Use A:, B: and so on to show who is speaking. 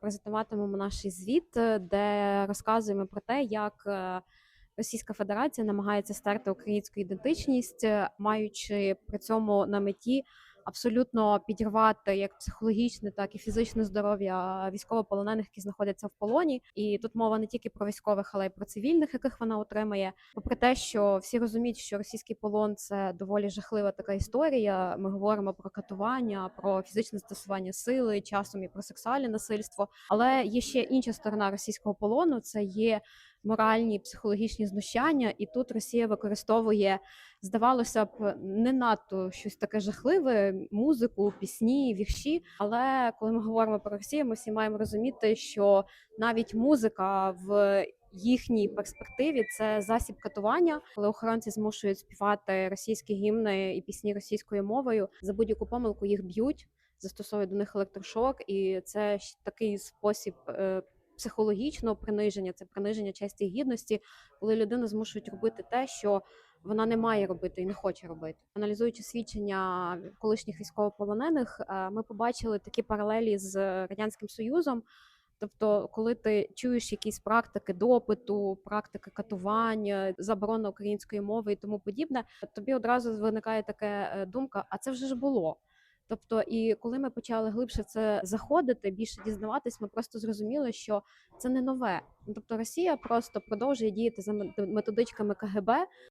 A: презентуватимемо наш звіт, е, де розказуємо про те, як е, Російська Федерація намагається стерти українську ідентичність, е, маючи при цьому на меті абсолютно підірвати як психологічне, так і фізичне здоров'я військовополонених, які знаходяться в полоні. І тут мова не тільки про військових, але й про цивільних, яких вона отримає. Попри те, що всі розуміють, що російський полон це доволі жахлива така історія. Ми говоримо про катування, про фізичне застосування сили, часом і про сексуальне насильство. Але є ще інша сторона російського полону: це є моральні психологічні знущання, і тут Росія використовує, здавалося б, не надто щось таке жахливе: музику, пісні, вірші. Але коли ми говоримо про Росію, ми всі маємо розуміти, що навіть музика в їхній перспективі це засіб катування, коли охоронці змушують співати російські гімни і пісні російською мовою. За будь-яку помилку їх б'ють, застосовують до них електрошок, і це такий спосіб. Психологічного приниження, це приниження честі і гідності, коли людину змушують робити те, що вона не має робити і не хоче робити. Аналізуючи свідчення колишніх військовополонених, е, ми побачили такі паралелі з радянським союзом. Тобто, коли ти чуєш якісь практики допиту, практики катування, заборона української мови і тому подібне, тобі одразу виникає така е, думка: а це вже ж було. Тобто, і коли ми почали глибше це заходити, більше дізнаватись, ми просто зрозуміли, що це не нове. Тобто Росія просто продовжує діяти за мет- методичками КГБ,